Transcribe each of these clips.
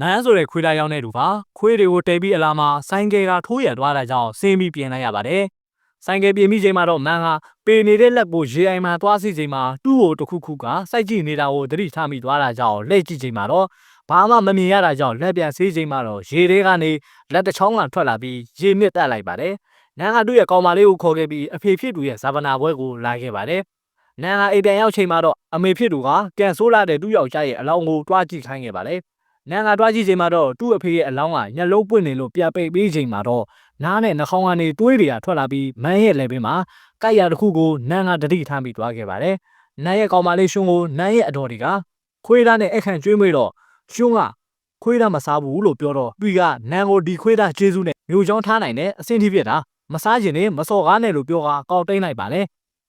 နန်းဆိုတဲ့ခွေးသားရောက်တဲ့သူပါခွေးတွေကိုတဲပြီးအလာမှာဆိုင်ကယ်ကထိုးရသွားတာကြောင့်ဆင်းပြီးပြင်လိုက်ရပါတယ်ဆိုင်ကယ်ပြင်ပြီးချိန်မှာတော့မန်ကပေနေတဲ့လက်ကိုရေအိမ်မှာသွားစီချိန်မှာသူ့ကိုတစ်ခုခုကစိုက်ကြည့်နေတာကိုသတိထားမိသွားတာကြောင့်လက်ကြည့်ချိန်မှာတော့ဘာမှမမြင်ရတာကြောင့်လက်ပြန်ဆေးချိန်မှာတော့ရေထဲကနေလက်တစ်ချောင်းကထွက်လာပြီးရေနစ်တက်လိုက်ပါတယ်နန်းကသူ့ရဲ့ကောင်မလေးကိုခေါ်ခဲ့ပြီးအဖေဖြစ်သူရဲ့ဇာပနာဘွဲကိုလာခဲ့ပါတယ်နန်းကအိမ်ပြန်ရောက်ချိန်မှာတော့အမေဖြစ်သူကကန်ဆိုးလာတဲ့သူ့ယောက်ျားရဲ့အလောင်းကိုတွားကြည့်ခိုင်းခဲ့ပါတယ် နန်းကတွားကြည့်ချိန်မှာတော့သူ့အဖေရဲ့အလောင်းကညှက်လုံးပွင့်နေလို့ပြပိတ်ပြီးချိန်မှာတော့နားနဲ့နှာခေါင်းကနေတွေးတွေကထွက်လာပြီးမန်းရဲ့လက်ဘေးမှာကိုက်ရတစ်ခုကိုနန်းကတတိထားပြီးတွားခဲ့ပါတယ်နန်းရဲ့ကောင်မလေးရှုံးကိုနန်းရဲ့အတော်တွေကခွေးသားနဲ့အခန့်ကျွေးမွေးတော့ရှုံးကခွေးသားမစားဘူးလို့ပြောတော့ပြီးကနန်းကိုဒီခွေးသားကျေးဇူးနဲ့မျိုးချောင်းထားနိုင်တဲ့အဆင့်ထိဖြစ်တာမစားခြင်းနဲ့မစော်ကားနဲ့လို့ပြောကကောက်တိတ်လိုက်ပါလေ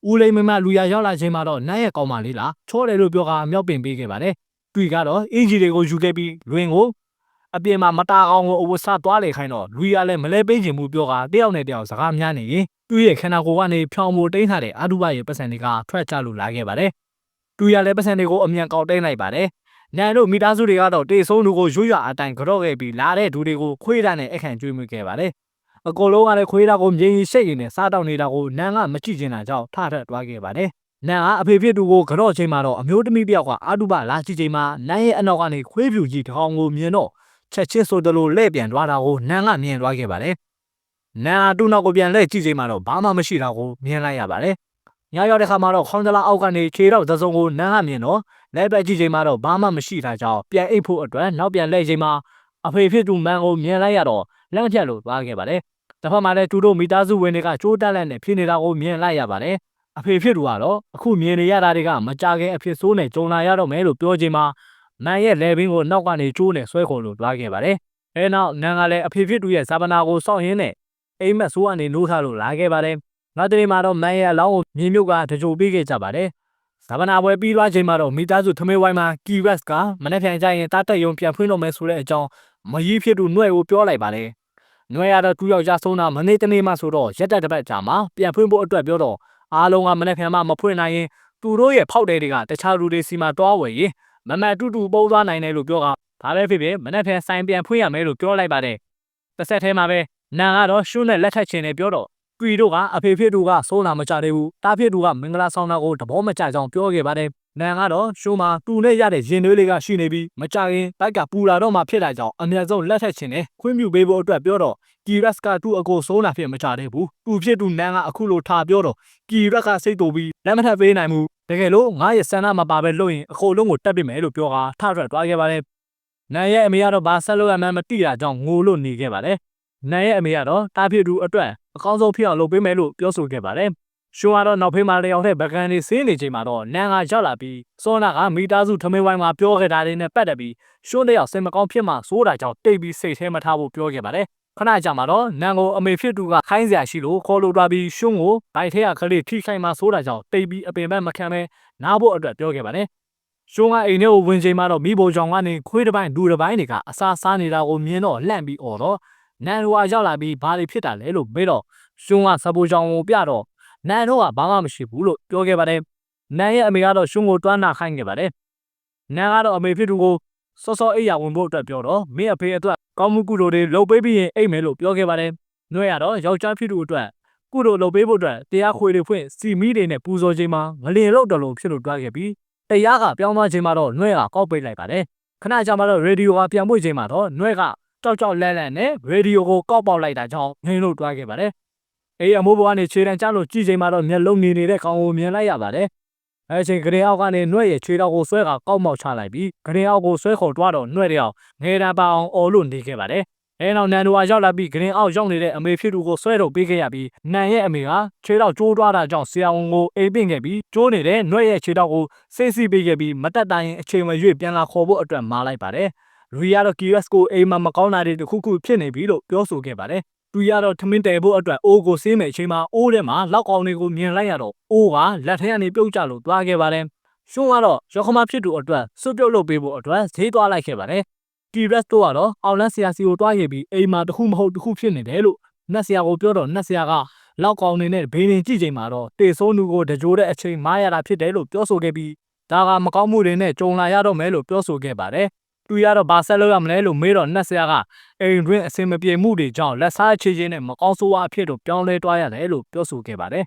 ဦးလိမ္မမလူရရောက်လာချိန်မှာတော့နန်းရဲ့ကောင်မလေးလားချောတယ်လို့ပြောကမြောက်ပင်ပေးခဲ့ပါတယ် တွေ့ကတော့အင်ဂျီတွေကိုယူခဲ့ပြီးလွင်ကိုအပြင်မှာမတာအောင်ကိုအဝတ်စားသွားလေခိုင်းတော့လူရလည်းမလဲပေးခြင်းမှုပြောကတယောက်နဲ့တယောက်စကားများနေရင်သူ့ရဲ့ခန္ဓာကိုယ်ကနေဖြောင်မိုတိန်းထားတဲ့အာဒုဘရဲ့ပတ်စံတွေကထွက်ကြလို့လာခဲ့ပါတယ်သူရလည်းပတ်စံတွေကိုအမြန်ကောက်တိန်းလိုက်ပါတယ်နန်တို့မိသားစုတွေကတော့တေဆုံးသူကိုရွရွအတိုင်ကြော့ခဲ့ပြီးလာတဲ့သူတွေကိုခွေးတာနဲ့အခန့်ကျွေးမွေးခဲ့ပါတယ်အကိုလုံးကလည်းခွေးတာကိုမြင်ရင်ရှိတ်ရင်နဲ့စားတောက်နေတာကိုနန်ကမကြည့်ချင်တာကြောင့်ထထသွားခဲ့ပါတယ် နန်ကအဖေဖြစ်သူကိုကြော့ချိန်မှာတော့အမျိုးသမီးတစ်ယောက်ကအာတုဘလာကြည့်ချိန်မှာနန်ရဲ့အနောက်ကနေခွေးပြူကြီးတစ်ကောင်ကိုမြင်တော့ချက်ချင်းဆိုတလို့လဲ့ပြန်သွားတာကိုနန်ကမြင်သွားခဲ့ပါတယ်။နန်ကသူ့နောက်ကိုပြန်လှည့်ကြည့်ချိန်မှာတော့ဘာမှမရှိတာကိုမြင်လိုက်ရပါတယ်။ညရောက်တဲ့ခါမှာတော့ခေါင်းတလားအောက်ကနေခြေတော့သစုံကိုနန်ကမြင်တော့လက်ပဲကြည့်ချိန်မှာတော့ဘာမှမရှိတာကြောင့်ပြန်အိတ်ဖို့အတွက်နောက်ပြန်လှည့်ချိန်မှာအဖေဖြစ်သူမန်ကိုမြင်လိုက်ရတော့လန့်ဖြတ်လို့သွားခဲ့ပါတယ်။တစ်ဖက်မှာလည်းသူတို့မိသားစုဝင်တွေကကြိုးတက်လက်နဲ့ဖြစ်နေတာကိုမြင်လိုက်ရပါတယ်။ အဖေဖြစ်သူကတော့အခုမြင်နေရတာတွေကမကြခင်အဖြစ်ဆိုးနဲ့ကြုံလာရတော့မယ်လို့ပြောချိန်မှာနန်ရဲ့လေဘင်းကိုနောက်ကနေကျိုးနဲ့ဆွဲခေါ်လို့တွားခဲ့ပါတယ်။အဲနောက်နန်ကလည်းအဖေဖြစ်သူရဲ့ဇာပနာကိုစောင့်ရင်းနဲ့အိမ်မက်ဆိုးကနေနိုးထားလို့လာခဲ့ပါတယ်။နောက်တနေ့မှာတော့မန်ရဲ့အလောင်းကိုမြင်းမြုပ်ကတကြိုပေးခဲ့ကြပါတယ်။ဇာပနာပွဲပြီးသွားချိန်မှာတော့မိသားစုထမင်းဝိုင်းမှာကီရက်စ်ကမနေ့ပြန်ကြရင်တားတက်ယုံပြန်ဖွင့်တော့မယ်ဆိုတဲ့အကြောင်းမကြီးဖြစ်သူနှွဲ့ကိုပြောလိုက်ပါတယ်။နှွဲ့ရတော့သူ့ယောက်ျားဆုံးတာမနေ့တနေ့မှဆိုတော့ရက်တက်တစ်ပတ်ကြာမှာပြန်ဖွင့်ဖို့အတွက်ပြောတော့ အားလုံးကမနေ့ပြန်မှမဖွင့်နိုင်ရင်သူတို့ရဲ့ဖောက်တဲ့တွေကတခြားလူတွေစီမှာတွားဝယ်ရင်မမတူတူပုံသွားနိုင်တယ်လို့ပြောကဒါပဲဖြစ်ဖြစ်မနေ့ဖန်ဆိုင်ပြန်ဖွင့်ရမယ်လို့ပြောလိုက်ပါတယ်တစ်ဆက်တည်းမှာပဲနန်ကတော့ရှုနဲ့လက်ထက်ချင်တယ်ပြောတော့ကွီတို့ကအဖေဖြစ်သူကစိုးလာမကြသေးဘူးတားဖြစ်သူကမင်္ဂလာဆောင်တာကိုတဘောမကြကြောင်ပြောခဲ့ပါတယ် နန်ကတော့ရှုမှာသူနဲ့ရတဲ့ရင်သွေးလေးကရှိနေပြီးမကြခင်ဘက်ကပူလာတော့မှဖြစ်လာကြောင်အမြတ်ဆုံးလက်ထက်ချင်တယ်ခွင့်ပြုပေးဖို့အတွက်ပြောတော့ကီရက်စ်ကသူ့အကိုစိုးလာဖြစ်မကြသေးဘူးသူဖြစ်သူနန်ကအခုလိုထားပြောတော့ကီရက်ကစိတ်တူပြီးလက်မထပ်ပေးနိုင်ဘူးတကယ်လို့ငါရဲ့ဆန္ဒမပါပဲလို့ရင်အခိုလုံးကိုတက်ပြမယ်လို့ပြောကထထွက်သွားခဲ့ပါတယ်။နန်ရဲ့အမေကတော့ဘာဆက်လို့ရမှန်းမသိတာကြောင့်ငိုလို့နေခဲ့ပါတယ်။နန်ရဲ့အမေကတော့တားဖြစ်သူအတွက်အကောင်းဆုံးဖြစ်အောင်လုပ်ပေးမယ်လို့ပြောဆိုခဲ့ပါတယ်။ ရှိုးကတော့နောက်ဖေးမှာလျောက်တဲ့ဗကန်လေးဆင်းနေချိန်မှာတော့နန်ကရောက်လာပြီးစောနာကမိသားစုထမင်းဝိုင်းမှာပြောခဲ့တာလေးနဲ့ပတ်သက်ပြီးရှိုးတဲ့ရောက်စင်မကောင်းဖြစ်မှစိုးတာကြောင့်တိတ်ပြီးစိတ်ထဲမထားဖို့ပြောခဲ့ပါတယ်ခဏကြာမှာတော့နန်ကိုအမေဖြစ်သူကခိုင်းစရာရှိလို့ခေါ်လို့သွားပြီးရှုံးကိုဘိုက်ထဲကကလေးထိခိုက်မှဆိုးတာကြောင့်တိတ်ပြီးအပင်ဘက်မခံပဲနားဖို့အတွက်ပြောခဲ့ပါတယ်ရှုံးကအိမ်ထဲကိုဝင်ချိန်မှာတော့မိဘကြောင့်ကနေခွေးတစ်ပိုင်းဒူတစ်ပိုင်းတွေကအစာစားနေတာကိုမြင်တော့လှန့်ပြီးអော်တော့နန်တို့ကရောက်လာပြီးဘာတွေဖြစ်တာလဲလို့မေးတော့ရှုံးကစပူကြောင်ကိုပြတော့ နန်တို့ကဘာမှမရှိဘူးလို့ပြောခဲ့ပါတယ်နန်ရဲ့အမေကတော့ရှုံးကိုတွန်းနာခိုင်းခဲ့ပါတယ်နန်ကတော့အမေဖြစ်သူကိုစောစောအိယာဝင်ဖို့အတွက်ပြောတော့မင်းအဖေအတွက်ကောင်းမှုကုသိုလ်တွေလုပ်ပေးပြီးရင်အိတ်မယ်လို့ပြောခဲ့ပါတယ်။နှွဲရတော့ယောက်ျားဖြစ်သူအတွက်ကုသိုလ်လုပ်ပေးဖို့အတွက်တရားခွေတွေဖွင့်စီမီတွေနဲ့ပူဇော်ချိန်မှာငလင်လောက်တော်လုံးဖြစ်လို့တွားခဲ့ပြီးတရားကပြောင်းသွားချိန်မှာတော့နှွဲကကောက်ပိတ်လိုက်ပါတယ်။ခဏကြာမှတော့ရေဒီယိုကပြန်ပွင့်ချိန်မှာတော့နှွဲကကြောက်ကြောက်လန့်လန့်နဲ့ရေဒီယိုကိုကောက်ပေါက်လိုက်တာကြောင့်ငိန်လို့တွားခဲ့ပါတယ်။ အေးအမိုးဘွားနေခြေတန်းကျလို့ကြည့်ချိန်မှာတော့မျက်လုံးနေနေတဲ့ကောင်ကိုမြင်လိုက်ရပါတယ်။အဲချိန်ကရင်အောက်ကနေနှွဲ့ရဲ့ခြေတော်ကိုဆွဲကကောက်မောက်ချလိုက်ပြီးကရင်အောက်ကိုဆွဲခေါ်တွားတော့နှွဲ့တဲ့အောင်ငယ်တန်းပါအောင်အော်လို့နေခဲ့ပါတယ်။အဲနောက်နန်ဒိုဝါရောက်လာပြီးကရင်အောက်ရောက်နေတဲ့အမေဖြစ်သူကိုဆွဲတော့ပေးခဲ့ရပြီးနန်ရဲ့အမေကခြေတော်ကျိုးတွားတာကြောင့်ဆရာဝန်ကိုအိမ်ပင့်ခဲ့ပြီးကျိုးနေတဲ့နှွဲ့ရဲ့ခြေတော်ကိုစိတ်စီပေးခဲ့ပြီးမတက်တိုင်းအချိန်မရွေ့ပြန်လာခေါ်ဖို့အတွက်မာလိုက်ပါတယ်။လူရီကတော့ QS ကိုအိမ်မှာမကောင်းတာတွေတခုခုဖြစ်နေပြီလို့ပြောဆိုခဲ့ပါတယ်။ သူရတော့ထမင်းတဲဖို့အတွက်အိုးကိုဆေးမယ်အချိန်မှာအိုးထဲမှာလောက်ကောင်တွေကိုမြင်လိုက်ရတော့အိုးကလက်ထဲကနေပြုတ်ကျလို့သွားခဲ့ပါတယ်။ရှုံးကတော့ရောခမဖြစ်သူအတွက်စွတ်ပြုတ်လုပ်ပေးဖို့အတွက်ဈေးသွားလိုက်ခဲ့ပါတယ်။ T rest တို့ကတော့အောင်လန်းဆရာစီကိုတွားခဲ့ပြီးအိမ်မှာတခုမဟုတ်တခုဖြစ်နေတယ်လို့နတ်ဆရာကိုပြောတော့နတ်ဆရာကလောက်ကောင်နေနဲ့ဘေးရင်ကြည့်ချိန်မှာတော့တေဆိုးနူကိုတကြိုးတဲ့အချိန်မားရတာဖြစ်တယ်လို့ပြောဆိုခဲ့ပြီးဒါကမကောင်းမှုတွေနဲ့ကြုံလာရတော့မယ်လို့ပြောဆိုခဲ့ပါတယ်။ သူရတော့ဘာဆက်လုပ်ရမလဲလို့မေးတော့နတ်ဆရာကအိမ်တွင်းအစင်မပြေမှုတွေကြောင့်လက်စားချေချင်းနဲ့မကောင်းဆိုးဝါးအဖြစ်တို့ပြောင်းလဲတွားရတယ်လို့ပြောဆိုခဲ့ပါတယ်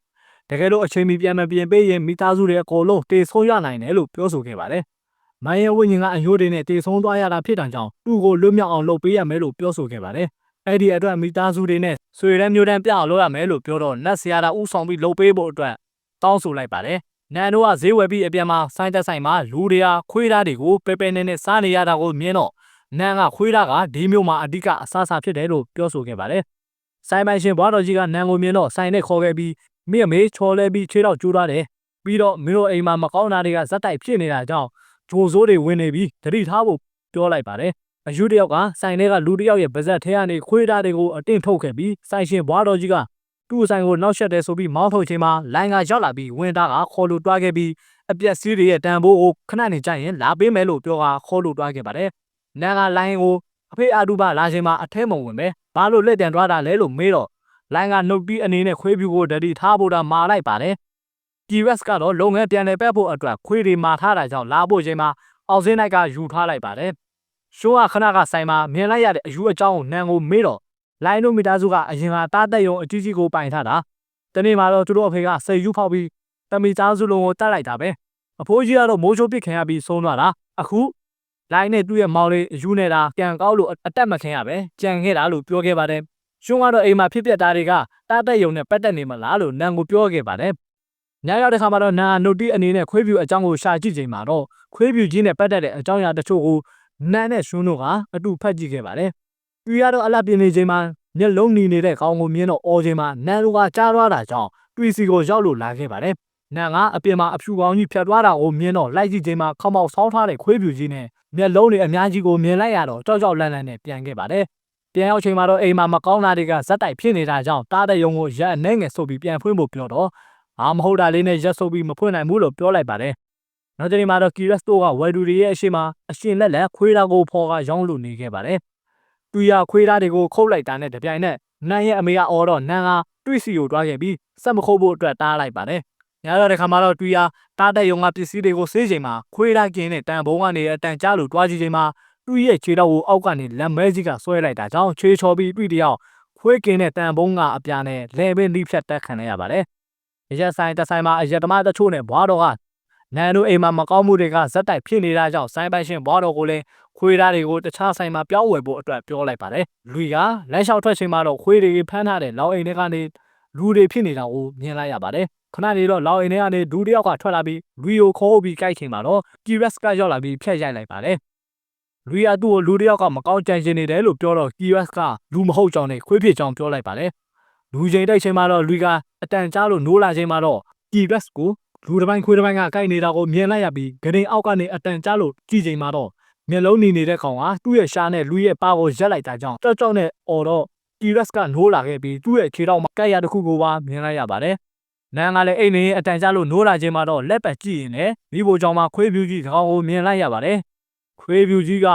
တကယ်လို့အချိန်မီပြန်မပြင်ပေးရင်မိသားစုတွေအကုန်လုံးတေဆုံးရနိုင်တယ်လို့ပြောဆိုခဲ့ပါတယ်။မိုင်းရဲ့ဝိညာဉ်ကအယိုးတွေနဲ့တေဆုံးသွားရတာဖြစ်တာကြောင့်သူ့ကိုလွတ်မြောက်အောင်လုပ်ပေးရမယ်လို့ပြောဆိုခဲ့ပါတယ်။အဲ့ဒီအတွက်မိသားစုတွေနဲ့ဆွေရန်မျိုးတန်းပြအောင်လုပ်ရမယ်လို့ပြောတော့နတ်ဆရာတာဥဆောင်ပြီးလုပ်ပေးဖို့အတွက်တောင်းဆိုလိုက်ပါတယ်။ နန်တို့ကဈေးဝယ်ပြီးအပြန်မှာစိုင်းတက်ဆိုင်မှာလူတွေဟာခွေးသားတွေကိုပဲပဲနဲ့နဲ့စားနေရတာကိုမြင်တော့နန်ကခွေးသားကဒီမျိုးမှာအဓိကအစားအစာဖြစ်တယ်လို့ပြောဆိုခဲ့ပါတယ်။ဆိုင်ပိုင်ရှင်ဘွားတော်ကြီးကနန်ကိုမြင်တော့ဆိုင်နဲ့ခေါ်ခဲ့ပြီးမိအမေချော်လဲပြီးခြေတော့ကျိုးထားတယ်ပြီးတော့မင်းတို့အိမ်မှာမကောင်းတာတွေကဇက်တိုက်ဖြစ်နေတာကြောင့်ဂျိုဆိုးတွေဝင်နေပြီးတတိထားဖို့ပြောလိုက်ပါတယ်အယူတယောက်ကဆိုင်ထဲကလူတယောက်ရဲ့ပါဇက်ထဲကနေခွေးသားတွေကိုအတင်းထုတ်ခဲ့ပြီးဆိုင်ရှင်ဘွားတော်ကြီးက သူ့ဆိုင်ကိုနောက်ဆက်တယ်ဆိုပြီးမောင်းထုတ်ချိန်မှာလိုင်းကရောက်လာပြီးဝင်သားကခေါ်လို့တွားခဲ့ပြီးအပြက်စီးတွေရဲ့တန်ဖိုးကိုခဏနေကြရင်လာပေးမယ်လို့ပြောကခေါ်လို့တွားခဲ့ပါတယ်နန်ကလိုင်းကိုအဖေအာတူပါလာချိန်မှာအထဲမဝင်ပဲဘာလို့လက်တန်တွားတာလဲလို့မေးတော့လိုင်းကနှုတ်ပြီးအနေနဲ့ခွေးပြူကိုဒတိထားဖို့တာမာလိုက်ပါတယ်။ GWS ကတော့လုပ်ငန်းပြန်လည်ပက်ဖို့အတွက်ခွေးတွေမာထားတာကြောင့်လာဖို့ချိန်မှာအောင်စင်းနိုင်ကယူထားလိုက်ပါတယ်။ရှိုးကခဏကဆိုင်မှာမြင်လိုက်ရတဲ့အယူအကြောင်းကိုနန်ကိုမေးတော့ လိုင်းတို့မိသားစုကအရင်ကတားတက်ယုံအကြီးကြီးကိုပိုင်ထားတာ။တနေ့မှာတော့သူတို့အဖေကစိတ်ယူဖောက်ပြီးတမီသားစုလုံးကိုတတ်လိုက်တာပဲ။အဖိုးကြီးကတော့မိုးချိုးပစ်ခင်ရပြီးဆုံးသွားတာ။အခုလိုင်းနဲ့သူ့ရဲ့မောင်လေးအယူနေတာပြန်ကောက်လို့အတက်မခင်ရပဲကြံခဲ့တာလို့ပြောခဲ့ပါတယ်။ရှုံးကတော့အိမ်မှာဖြစ်ပျက်တာတွေကတားတက်ယုံနဲ့ပတ်သက်နေမလားလို့နန်ကိုပြောခဲ့ပါတယ်။ညရောက်တဲ့ခါမှာတော့နာနိုတီအနေနဲ့ခွေးပြူအကြောင်းကိုရှာကြည့်ချိန်မှာတော့ခွေးပြူကြီးနဲ့ပတ်သက်တဲ့အကြောင်းအရာတချို့ကိုနန်နဲ့ရှုံးတို့ကအတူဖတ်ကြည့်ခဲ့ပါတယ်။ သူရတော့အလှပြင်းနေချိန်မှာမျက်လုံးနီနေတဲ့ကောင်ကိုမြင်တော့အော်ချိန်မှာနန်တို့ကကြားသွားတာကြောင့်တွီစီကိုရောက်လို့လာခဲ့ပါတယ်။နန်ကအပြင်မှာအဖြူကောင်းကြီးဖြတ်သွားတာကိုမြင်တော့လိုက်ကြည့်ချိန်မှာခေါမောက်ဆောင်းထားတဲ့ခွေးပြူကြီးနဲ့မျက်လုံးတွေအများကြီးကိုမြင်လိုက်ရတော့ကြောက်ကြောက်လန့်လန့်နဲ့ပြန်ခဲ့ပါတယ်။ပြန်ရောက်ချိန်မှာတော့အိမ်မှာမကောင်းတာတွေကဇက်တိုက်ဖြစ်နေတာကြောင့်တားတဲ့ယုံကိုရက်အနေငယ်ဆုပ်ပြီးပြန်ဖွင့်ဖို့ပြောတော့အာမဟုတ်တာလေးနဲ့ရက်ဆုပ်ပြီးမဖွင့်နိုင်ဘူးလို့ပြောလိုက်ပါတယ်။နောက်ချိန်မှာတော့ကီရက်စတိုကဝယ်ဒူတွေရဲ့အရှိမအရှင်လက်လက်ခွေးသားကိုဖော်ကရောင်းလို့နေခဲ့ပါတယ်။ သူရခွေးသားတွေကိုခုတ်လိုက်တာနဲ့တပြိုင်နက်နန်ရဲ့အမေကအော်တော့နန်ကတွေးစီကိုတွားခဲ့ပြီးစက်မခုတ်ဖို့အတွက်တားလိုက်ပါတယ်။ညတော့တဲ့ခါမှာတော့တူရတားတဲ့ယုံကပစ္စည်းတွေကိုစေးချိန်မှာခွေးသားကင်းနဲ့တန်ဘုံကနေအတန်ကြားလို့တွားကြည့်ချိန်မှာသူ့ရဲ့ခြေတော်ကိုအောက်ကနေလက်မဲကြီးကဆွဲလိုက်တာကြောင့်ခြေချော်ပြီးတွေ့တယောက်ခွေးကင်းတဲ့တန်ဘုံကအပြာနဲ့လဲပင်လိဖြတ်တက်ခံရပါတယ်။ရရက်ဆိုင်တဆိုင်မှာအရက်သမားတချို့နဲ့ဘွားတော်ကနန်တို့အိမ်မှာမကောင်းမှုတွေကဇက်တိုက်ဖြစ်နေတာကြောင့်ဆိုင်ပိုင်ရှင်ဘွားတော်ကိုလည်း ခွေးသားတွေကိုတခြားဆိုင်မှာပြောင်းဝယ်ဖို့အတွက်ပြောလိုက်ပါတယ်။လူကလမ်းလျှောက်ထွက်ချိန်မှာတော့ခွေးတွေဖမ်းထားတဲ့လောင်အိမ်တွေကနေလူတွေဖြစ်နေတာကိုမြင်လိုက်ရပါတယ်။ခဏနေတော့လောင်အိမ်ထဲကနေဒူတယောက်ကထွက်လာပြီးလူကိုခေါ်ပြီးကြိုက်ချိန်မှာတော့ကီရက်စကရောက်လာပြီးဖျက်ရိုက်လိုက်ပါတယ်။လူရသူ့ကိုလူတယောက်ကမကောင်းကြံရှင်နေတယ်လို့ပြောတော့ကီရက်စကလူမဟုတ်ကြောင်းနဲ့ခွေးဖြစ်ကြောင်းပြောလိုက်ပါတယ်။လူချိန်တိုက်ချိန်မှာတော့လူကအတန်ကြားလို့နိုးလာချိန်မှာတော့ကီရက်စကိုလူတစ်ပိုင်းခွေးတစ်ပိုင်းကကြိုက်နေတာကိုမြင်လိုက်ရပြီးဂရင်အောက်ကနေအတန်ကြားလို့ကြည့်ချိန်မှာတော့ မျက်လုံးနေနေတဲ့ကောင်ကသူ့ရဲ့ရှားနဲ့လူရဲ့ပါကိုရက်လိုက်တာကြောင့်ကြောက်ကြောက်နဲ့အော်တော့ကီရက်စ်ကနိုးလာခဲ့ပြီးသူ့ရဲ့ခြေထောက်မှာကက်ရတစ်ခုကိုပါမြင်လိုက်ရပါတယ်။နန်းကလည်းအိတ်နေအတန်ကြားလို့နိုးလာခြင်းမှာတော့လက်ပတ်ကြည့်ရင်လည်းမိဖို့ကြောင့်မှခွေးပြူကြီးကောင်ကိုမြင်လိုက်ရပါတယ်။ခွေးပြူကြီးက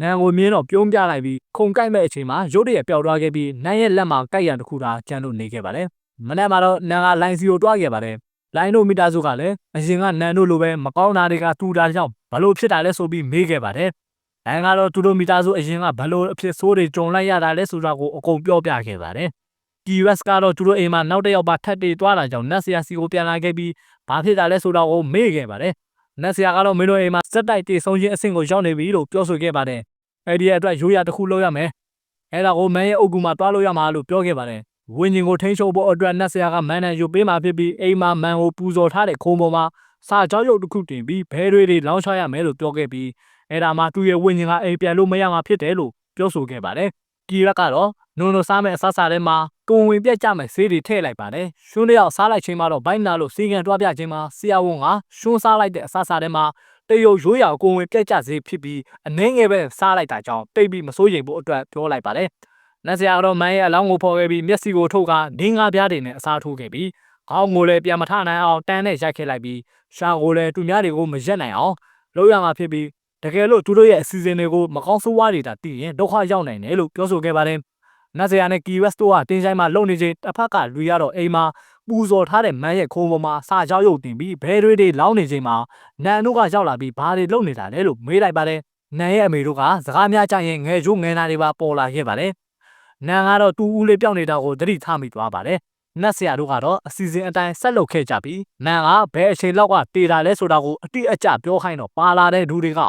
နန်းကိုမြင်တော့ပြုံးပြလိုက်ပြီးခုန်ကိုက်မဲ့အချိန်မှာရုတ်တရက်ပျောက်သွားခဲ့ပြီးနန်းရဲ့လက်မှာကက်ရတစ်ခုသာကျန်လို့နေခဲ့ပါတယ်။မနေ့မှာတော့နန်းကလိုင်စီကိုတွားခဲ့ပါတယ်။လိုင်းတို့မိသားစုကလည်းအရင်ကနန်တို့လိုပဲမကောင်းတာတွေကတူတာကြောင့်ဘလို့ဖြစ်တာလဲဆိုပြီးမေးခဲ့ပါတယ်။ အဲကတော့သူတို့မိသားစုအရင်ကဘလို့အဖြစ်ဆိုးတွေကြုံလိုက်ရတာလဲဆိုတာကိုအကုန်ပြောပြခဲ့ပါတယ်။ QS ကတော့သူတို့အိမ်မှာနောက်တစ်ယောက်ပါထပ်တေသွားတာကြောင့်နတ်ဆရာစီကိုပြန်လာခဲ့ပြီးဘာဖြစ်တာလဲဆိုတာကိုမေးခဲ့ပါတယ်။နတ်ဆရာကတော့မင်းတို့အိမ်မှာစက်တိုက်တေဆုံးခြင်းအဆင့်ကိုရောက်နေပြီလို့ပြောဆိုခဲ့ပါတယ်။အဲဒီအတွက်ရိုးရတစ်ခုလုပ်ရမယ်။အဲဒါကိုမန်ရဲ့အုပ်ကူမှာတွားလို့ရမှာလို့ပြောခဲ့ပါတယ်။ဝင်းကျင်ကိုထိန်းချုပ်ဖို့အတွက်နတ်ဆရာကမန်နန်ယူပေးมาဖြစ်ပြီးအိမ်မှာမန်ကိုပူဇော်ထားတဲ့ခုံပေါ်မှာစာကြောက်ရုပ်တစ်ခုတင်ပြီးဘဲတွေတွေလောင်းချရမယ်လို့ပြောခဲ့ပြီး အဲ့ဒါမှသူ့ရဲ့ဝိညာဉ်ကအိမ်ပြန်လို့မရမှာဖြစ်တယ်လို့ပြောဆိုခဲ့ပါတယ်။ကီရက်ကတော့နုံနုံစားမဲ့အဆဆာထဲမှာကုံဝင်ပြက်ကြမဲ့ဆေးတွေထည့်လိုက်ပါတယ်။ရှွန်းတယောက်စားလိုက်ချိန်မှာတော့ဘိုင်းနာလို့စီကံတွားပြချိန်မှာဆရာဝန်ကရှွန်းစားလိုက်တဲ့အဆဆာထဲမှာတရုတ်ရိုးရာကုံဝင်ပြက်ကြစေဖြစ်ပြီးအနှင်းငယ်ပဲစားလိုက်တာကြောင့်တိတ်ပြီးမစိုးရိမ်ဖို့အတွက်ပြောလိုက်ပါတယ်။နတ်ဆရာကတော့မန်းရဲ့အလောင်းကိုဖော်ခဲ့ပြီးမျက်စိကိုထုတ်ကဒင်းကားပြားတွေနဲ့အစားထိုးခဲ့ပြီးခေါင်းကိုလည်းပြန်မထနိုင်အောင်တန်းနဲ့ရိုက်ခဲ့လိုက်ပြီးရှာကိုလည်းသူများတွေကိုမရက်နိုင်အောင်လုပ်ရမှာဖြစ်ပြီး တကယ်လို့သူတို့ရဲ့အစီအစဉ်တွေကိုမကောင်းဆိုးဝါးတွေတာတည်ရင်ဒုက္ခရောက်နိုင်တယ်လို့ပြောဆိုခဲ့ပါတယ်။နတ်ဆရာနဲ့ Key West တို့ကတင်းဆိုင်မှာလုံနေချိန်တစ်ဖက်ကလူရတော့အိမ်မှာပူဇော်ထားတဲ့မန်းရဲ့ခုံပေါ်မှာစာကြောက်ရုပ်တင်ပြီးဘဲတွေတွေလောင်းနေချိန်မှာနန်တို့ကရောက်လာပြီးဘာတွေလုပ်နေတာလဲလို့မေးလိုက်ပါတယ်နန်ရဲ့အမေတို့ကစကားများကြရင်ငယ်ချိုးငယ်နာတွေပါပေါ်လာခဲ့ပါတယ်။နန်ကတော့တူဦးလေးပြောင်းနေတာကိုသတိထားမိသွားပါတယ်။နတ်ဆရာတို့ကတော့အစီအစဉ်အတိုင်းဆက်လုပ်ခဲ့ကြပြီးနန်ကဘယ်အချိန်လောက်ကတေတာလဲဆိုတာကိုအတိအကျပြောခိုင်းတော့ပါလာတဲ့လူတွေက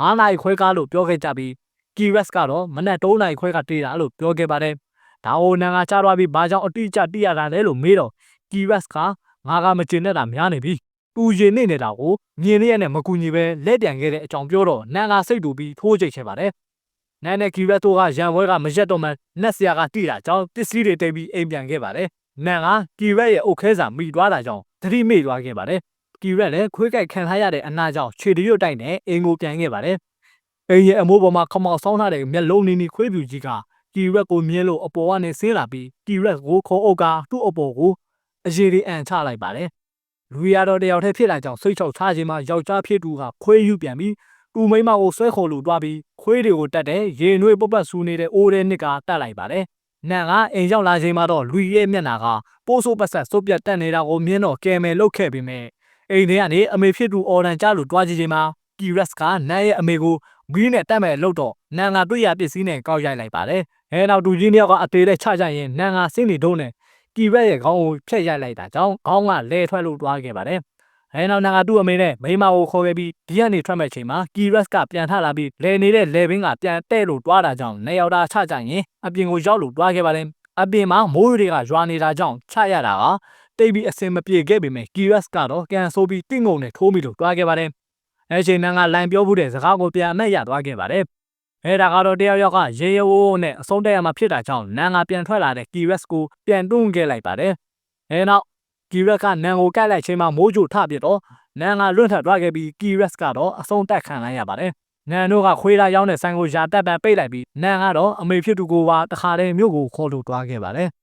9နာရီခွဲကားလို့ပြောခဲ့ကြပြီးကီရက်စ်ကတော့မနက်3နာရီခွဲကတေတာလို့ပြောခဲ့ပါတယ်။ဒါအိုနန်ကကြားသွားပြီးဘာကြောင့်အတိအကျသိရတာလဲလို့မေးတော့ကီရက်စ်ကငါကမကျင်နဲ့တာများနေပြီ။ပူရင်နေနေတာကိုမြင်ရတဲ့နဲ့မကူညီပဲလက်ပြန်ခဲ့တဲ့အကြောင်းပြောတော့နန်ကစိတ်တူပြီးထိုးကြိတ်ခဲ့ပါတယ်။နန်နဲ့ကီရက်တို့ကရန်ပွဲကမရက်တော့မှနက်ဆရာကတိတာကြောင့်ပစ္စည်းတွေတိတ်ပြီးအိမ်ပြန်ခဲ့ပါတယ်။နန်ကကီရက်ရဲ့အုတ်ခဲစာမိသွားတာကြောင့်သတိမေ့သွားခဲ့ပါတယ်။ ကီရက်လည်းခွေးကြိုက်ခံထားရတဲ့အနာကြောင့်ခြေတရွတ်တိုက်နဲ့အင်ကိုပြန်ခဲ့ပါတယ်။အိမ်ရဲ့အမိုးပေါ်မှာခမောက်ဆောင်းထားတဲ့မျက်လုံးနီနီခွေးပြူကြီးကကီရက်ကိုမြင်လို့အပေါ်ကနေဆင်းလာပြီးကီရက်ကိုခေါ်အုပ်ကသူ့အပေါ်ကိုအရေဒီအန်ချလိုက်ပါတယ်။လူရတော့တယောက်တည်းဖြစ်လာကြောင်းစိတ်ချောက်ထားခြင်းမှာယောက်ျားဖြစ်သူကခွေးယူပြန်ပြီးတူမိမကိုဆွဲခေါ်လို့တွားပြီးခွေးတွေကိုတတ်တဲ့ရေနွေးပုတ်ပတ်ဆူနေတဲ့အိုးတဲ့နှစ်ကတတ်လိုက်ပါတယ်။နန်ကအိမ်ရောက်လာချိန်မှာတော့လူရဲ့မျက်နှာကပိုးဆိုးပတ်ဆက်စုပ်ပြတ်တက်နေတာကိုမြင်တော့ကဲမယ်လုတ်ခဲ့ပြီးမြဲ အိမ်ထဲကနေအမေဖြစ်သူအော်ဒန်ကြလို့တွားကြည့်ချိန်မှာကီရက်စ်ကနန်ရဲ့အမေကိုမီးနဲ့တက်မဲ့လုတ်တော့နန်ကတွေ့ရပစ္စည်းနဲ့ကောက်ရိုက်လိုက်ပါတယ်။အဲနောက်တူကြီးနှစ်ယောက်ကအသေးတဲ့ချကြရင်နန်ကစင်းနေတုံးနဲ့ကီရက်ရဲ့ခေါင်းကိုဖျက်ရိုက်လိုက်တာကြောင့်ခေါင်းကလဲထွက်လို့တွားခဲ့ပါတယ်။အဲနောက်နန်ကသူ့အမေနဲ့မိမကိုခေါ်ခဲ့ပြီးဒီကနေထွက်မဲ့ချိန်မှာကီရက်စ်ကပြန်ထလာပြီးလဲနေတဲ့လဲဘင်းကပြန်တဲ့လို့တွားတာကြောင့်နေရောက်တာချကြရင်အပြင်ကိုရောက်လို့တွားခဲ့ပါတယ်။အပြင်မှာမိုးတွေကရွာနေတာကြောင့်ချရတာက တိတ်ပြီးအစင်မပြေခဲ့ပေမဲ့ကီရက်စ်ကတော့ကန်ဆိုပြီးတင့်ငုံနဲ့ထိုးမိလို့တွားခဲ့ပါတယ်။အဲချိန်နန်ကလိုင်ပြောမှုတဲ့စကားကိုပြန်အမက်ရသွားခဲ့ပါတယ်။အဲဒါကတော့တယောက်ယောက်ကရေရဝိုးနဲ့အဆုံးတက်ရမှာဖြစ်တာကြောင့်နန်ကပြန်ထွက်လာတဲ့ကီရက်စ်ကိုပြန်တွန်းခဲ့လိုက်ပါတယ်။အဲနောက်ကီရက်ကနန်ကိုကိုက်လိုက်ချိန်မှာမိုးကြိုထပြစ်တော့နန်ကလွန့်ထသွားခဲ့ပြီးကီရက်စ်ကတော့အဆုံးတက်ခံလိုက်ရပါတယ်။နန်တို့ကခွေးလာရောက်တဲ့ဆိုင်ကိုယာတက်ပန်ပိတ်လိုက်ပြီးနန်ကတော့အမေဖြစ်သူကိုပါတခါတည်းမြို့ကိုခေါ်လို့တွားခဲ့ပါတယ်။